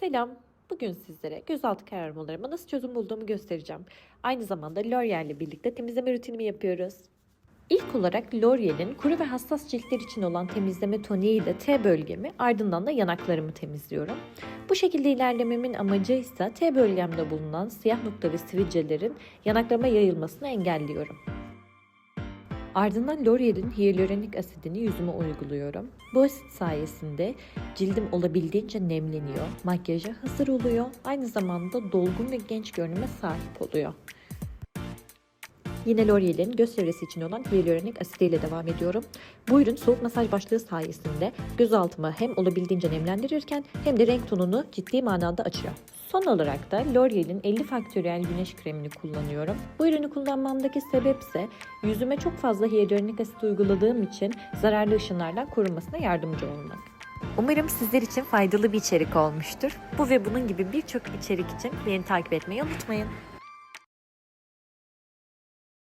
Selam. Bugün sizlere gözaltı kararmalarıma nasıl çözüm bulduğumu göstereceğim. Aynı zamanda L'Oreal ile birlikte temizleme rutinimi yapıyoruz. İlk olarak L'Oreal'in kuru ve hassas ciltler için olan temizleme toniği ile T bölgemi ardından da yanaklarımı temizliyorum. Bu şekilde ilerlememin amacı ise T bölgemde bulunan siyah nokta ve sivilcelerin yanaklarıma yayılmasını engelliyorum. Ardından L'Oreal'in hyaluronik asidini yüzüme uyguluyorum. Bu asit sayesinde cildim olabildiğince nemleniyor, makyaja hazır oluyor, aynı zamanda dolgun ve genç görünüme sahip oluyor. Yine L'Oreal'in göz çevresi için olan hyaluronik asidiyle devam ediyorum. Bu ürün soğuk masaj başlığı sayesinde göz altımı hem olabildiğince nemlendirirken hem de renk tonunu ciddi manada açıyor. Son olarak da L'Oreal'in 50 faktöriyel güneş kremini kullanıyorum. Bu ürünü kullanmamdaki sebep ise yüzüme çok fazla hyaluronik asit uyguladığım için zararlı ışınlardan korunmasına yardımcı olmak. Umarım sizler için faydalı bir içerik olmuştur. Bu ve bunun gibi birçok içerik için beni takip etmeyi unutmayın.